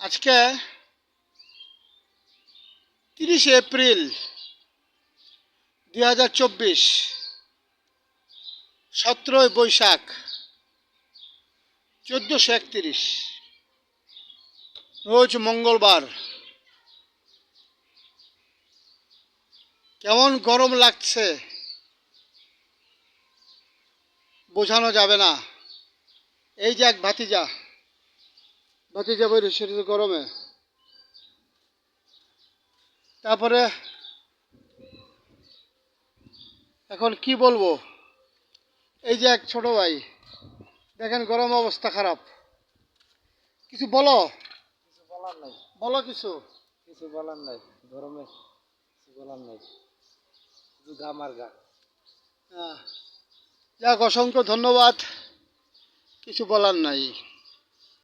আজকে তিরিশে এপ্রিল দুই হাজার চব্বিশ, সতেরোই বৈশাখ, চোদ্দোশো একত্রিশ, রোজ মঙ্গলবার। কেমন গরম লাগছে বোঝানো যাবে না। এই যে এক ভাতিজা ভাতিজা বই সেটা গরমে। তারপরে এখন কি বলব? এই যে এক ছোট ভাই দেখেন গরম অবস্থা খারাপ। কিছু বলো? কিছু বলার নাই। বলো কিছু। কিছু বলার নাই গরমে কিছু বলার নাই। শুধু গা মার গা। হ্যাঁ। যাক অসংখ্য ধন্যবাদ। কিছু বলার নাই।